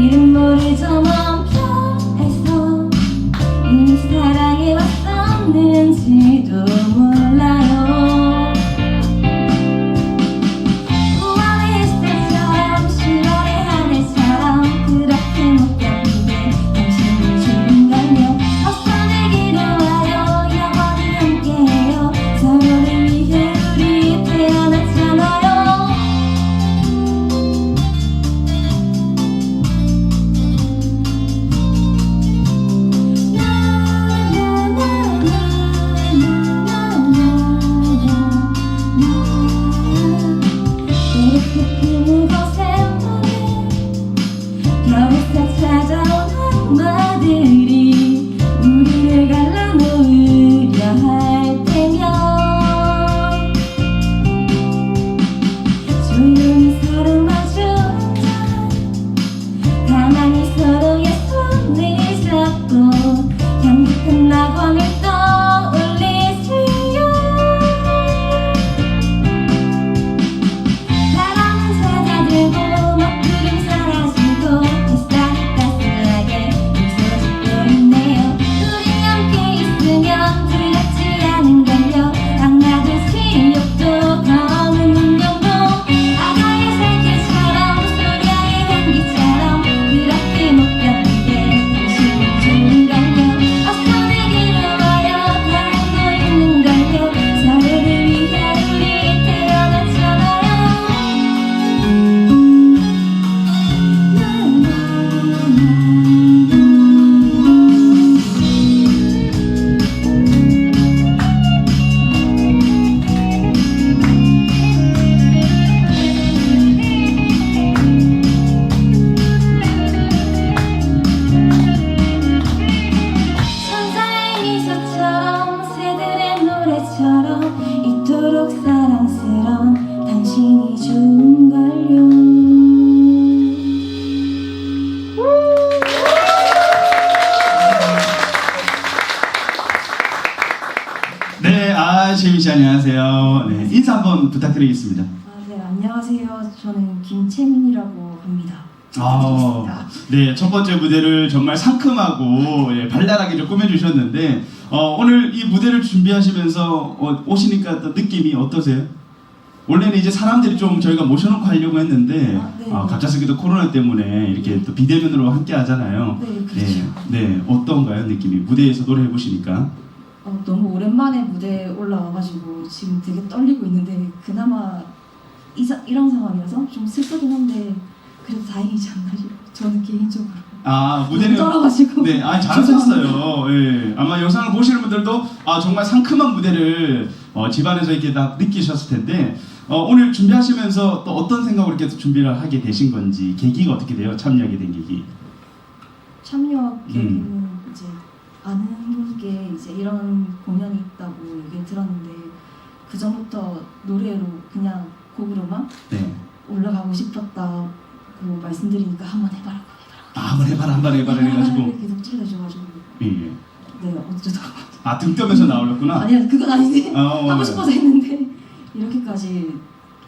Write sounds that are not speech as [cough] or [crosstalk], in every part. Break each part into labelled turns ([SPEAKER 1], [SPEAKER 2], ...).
[SPEAKER 1] 이름
[SPEAKER 2] 부탁드리겠습니다.
[SPEAKER 1] 아, 네, 안녕하세요. 저는 김채민이라고 합니다.
[SPEAKER 2] 아, 네, 첫 번째 무대를 정말 상큼하고 예, 발랄하게 좀 꾸며주셨는데 어, 오늘 이 무대를 준비하시면서 어, 오시니까 또 느낌이 어떠세요? 원래는 이제 사람들이 좀 저희가 모셔놓고 하려고 했는데
[SPEAKER 1] 아, 네.
[SPEAKER 2] 아, 갑작스럽게 코로나 때문에 이렇게 또 비대면으로 함께 하잖아요.
[SPEAKER 1] 네, 그렇죠.
[SPEAKER 2] 네, 네, 어떤가요 느낌이? 무대에서 노래해 보시니까.
[SPEAKER 1] 어, 너무 오랜만에 무대에 올라와가지고 지금 되게 떨리고 있는데 그나마 이, 사- 이런 상황이라서 좀 슬프긴 한데 그래도 다행이지 않나 싶어요. 저는 개인적으로
[SPEAKER 2] 아 무대는
[SPEAKER 1] 떨어가지고
[SPEAKER 2] 네, 아 잘하셨어요. 예, 아마 영상을 보시는 분들도 아 정말 상큼한 무대를 어, 집안에서 이렇게 다 느끼셨을 텐데 어, 오늘 준비하시면서 또 어떤 생각으로 이렇게 준비를 하게 되신 건지 계기가 어떻게 돼요? 참여하게 된 계기.
[SPEAKER 1] 참여 계기는
[SPEAKER 2] 음.
[SPEAKER 1] 아는 분께 이제 이런 공연이 있다고 얘기 들었는데 그 전부터 노래로 그냥 곡으로만
[SPEAKER 2] 네.
[SPEAKER 1] 올라가고 싶었다고 말씀드리니까 한번 해봐라고
[SPEAKER 2] 아, 한번 해봐라, 한번 해봐라 해가지고.
[SPEAKER 1] 계속 찔러줘가지고
[SPEAKER 2] 예, 예.
[SPEAKER 1] 네 어쩌다
[SPEAKER 2] 아, 등 떠면서 나오셨구나.
[SPEAKER 1] 아니야 그건 아닌데
[SPEAKER 2] 어,
[SPEAKER 1] 하고
[SPEAKER 2] 네.
[SPEAKER 1] 싶어서 했는데 이렇게까지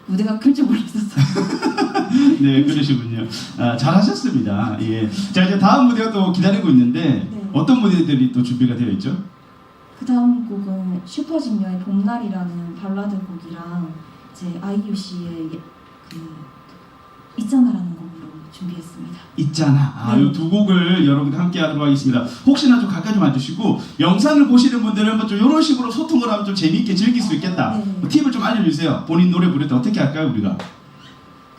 [SPEAKER 1] 무대가 클 줄 몰랐었어요. [laughs]
[SPEAKER 2] 네, 그러시군요. 아, 잘하셨습니다. 예. 자, 이제 다음 무대가 또 기다리고 있는데
[SPEAKER 1] 네.
[SPEAKER 2] 어떤 무대들이 또 준비가 되어 있죠?
[SPEAKER 1] 그 다음 곡은 슈퍼주니어의 봄날이라는 발라드 곡이랑 이제 아이유 씨의 예- 그 있잖아라는 준비했습니다.
[SPEAKER 2] 있잖아. 아,
[SPEAKER 1] 네.
[SPEAKER 2] 이두 곡을 여러분들 함께 하도록 하겠습니다. 혹시나 좀 가까이 좀 와주시고 영상을 보시는 분들은 뭐좀 이런 식으로 소통을 하면 좀 재미있게 즐길 수 있겠다.
[SPEAKER 1] 네.
[SPEAKER 2] 뭐 팁을 좀 알려주세요. 본인 노래 부를 때 어떻게 할까요, 우리가?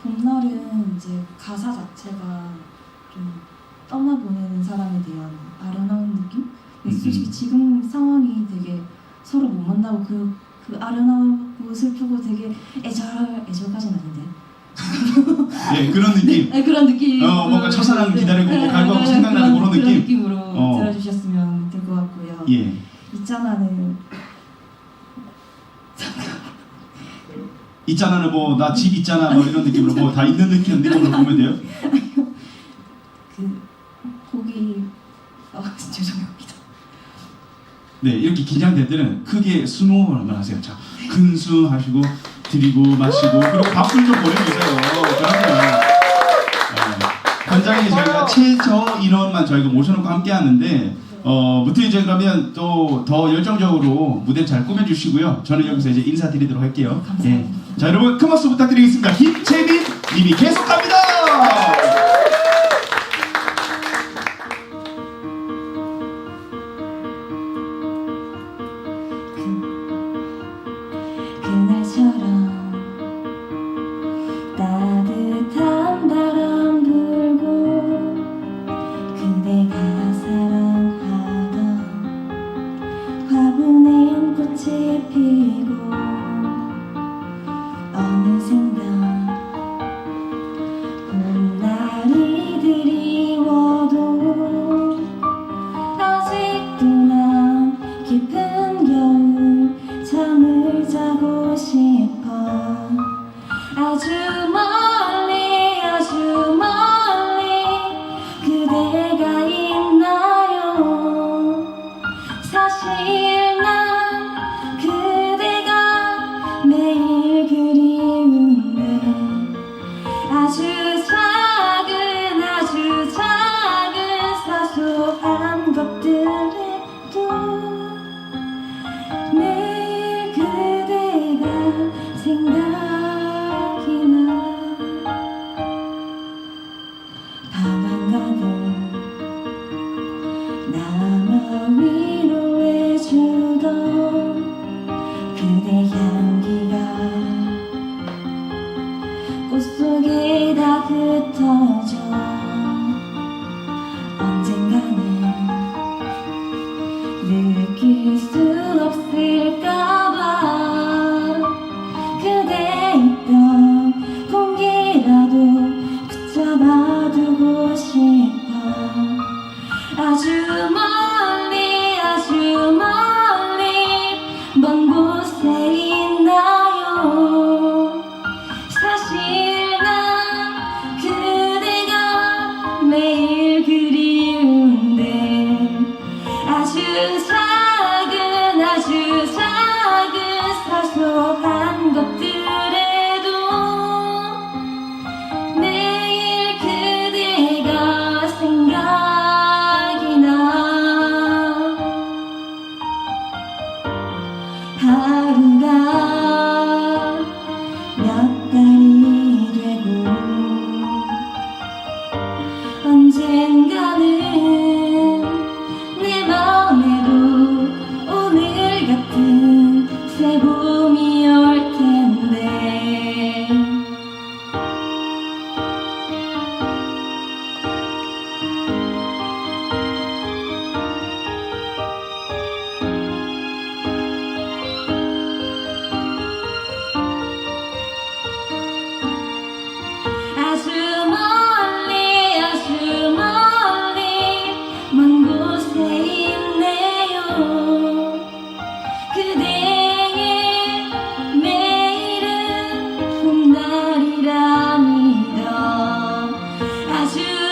[SPEAKER 1] 봄날은 이제 가사 자체가 좀 떠나보내는 사람에 대한 아련한 느낌? 근데
[SPEAKER 2] 음,
[SPEAKER 1] 솔직히
[SPEAKER 2] 음.
[SPEAKER 1] 지금 상황이 되게 서로 못 만나고 그, 그 아련하고 슬프고 되게 애절, 애절까지는 아닌데
[SPEAKER 2] 예, 그런 느낌.
[SPEAKER 1] 네, 그런 느낌.
[SPEAKER 2] 어, 뭔가 첫사랑 기다리고 뭐 갈고 생각나는 그런 느낌?
[SPEAKER 1] 느낌으로
[SPEAKER 2] 어.
[SPEAKER 1] 들어주셨으면 될 것 같고요.
[SPEAKER 2] 예. 어, 네.
[SPEAKER 1] 있잖아는
[SPEAKER 2] 있잖아는 뭐 나 집 있잖아 뭐 이런 느낌으로 뭐 다 있는 느낌 느낌으로 보면 돼요.
[SPEAKER 1] 그 고기 아 죄송합니다.
[SPEAKER 2] 네 이렇게 긴장될 때는 크게 스노우를 한번 하세요. 자, 큰숨 하시고 드리고 마시고 그리고 밥을 좀 보내주세요. 그러면 네, 현장에 저희가 최저 인원만 저희가 모셔놓고 함께 하는데 어 무튼 이제 그러면 또 더 열정적으로 무대 잘 꾸며주시고요. 저는 여기서 이제 인사드리도록 할게요.
[SPEAKER 1] 감사합니다.
[SPEAKER 2] 네. 자 여러분 큰 박수 부탁드리겠습니다. 김채민 님이 계속합니다.
[SPEAKER 1] 어느샌가 God. to